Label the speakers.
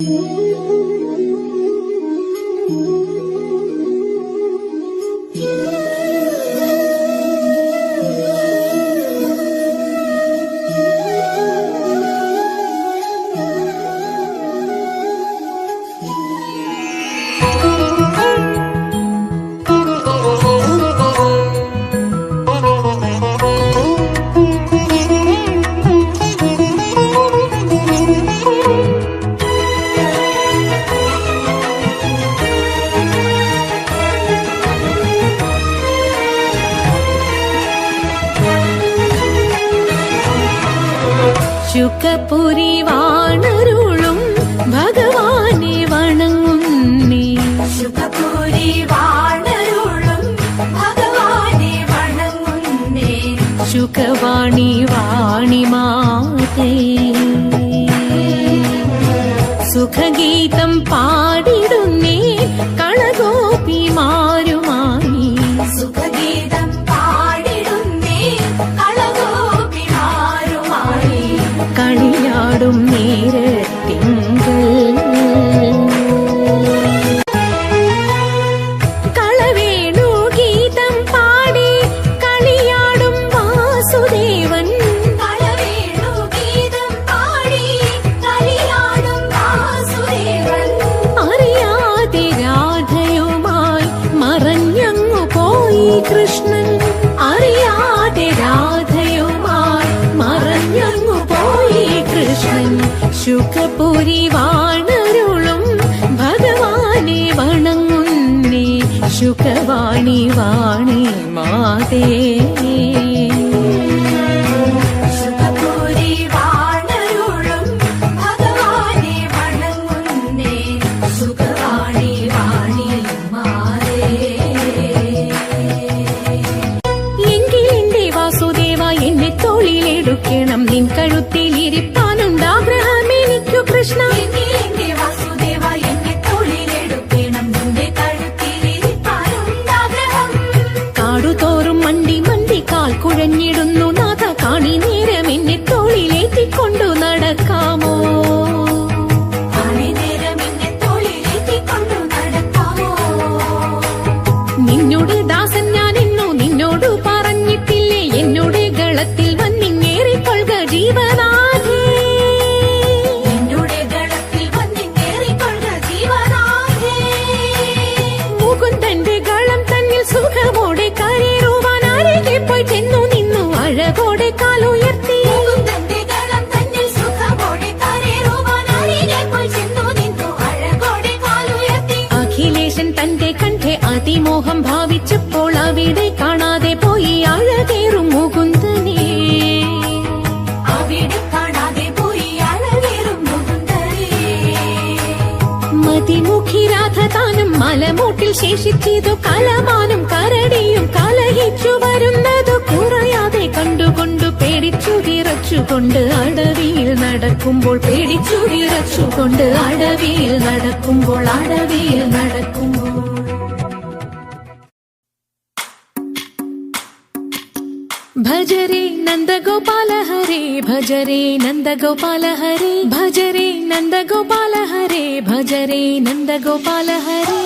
Speaker 1: Thank you. ശുഖപുരി വാണരുളും ഭഗവാനെ വണങ്ങുന്നേ
Speaker 2: ശുഭപുരി വാണരുളും ഭഗവാനെ വണങ്ങുന്നേ
Speaker 1: ശുക്കവാണി വാണി മാതേ. സുഖഗീതം പാടിടുന്നേ കൃഷ്ണൻ ശുഖപുരി വാണരുളും ഭഗവാനെ വണങ്ങുന്നേ ശുഖവാണി വാണി മാതേ.
Speaker 2: ശുഭപുരി വാണരുളും ഭഗവാനെ
Speaker 1: കാടുതോറും മണ്ടി മണ്ടി കാൽ കുഴഞ്ഞിടുന്നു. നാഥ കാണി നേരം എന്നെ തോളിലേറ്റിക്കൊണ്ടു നടക്കാമോ? നിന്നോട് ദാസൻ ഞാൻ ഇന്നു നിന്നോട് പറഞ്ഞിട്ടില്ലേ. എന്നോട് ഗളത്തിൽ മതിമുഖി രാധതാനും മലമൂട്ടിൽ ശേഷിച്ചതു കലമാനും കരടിയും കലഹിച്ചു വരുന്നതു കുറയാതെ കണ്ടുകൊണ്ടു പേടിച്ചു വിറച്ചുകൊണ്ട് അടവിയിൽ നടക്കുമ്പോൾ പേടിച്ചു വിറച്ചുകൊണ്ട് അടവിയിൽ നടക്കുമ്പോൾ അടവിയിൽ നടക്കുമ്പോൾ భజరే నందగోపాల హరే భజరే నందగోపాల హరే భజరే నందగోపాల హరే భజరే నందగోపాల హరే.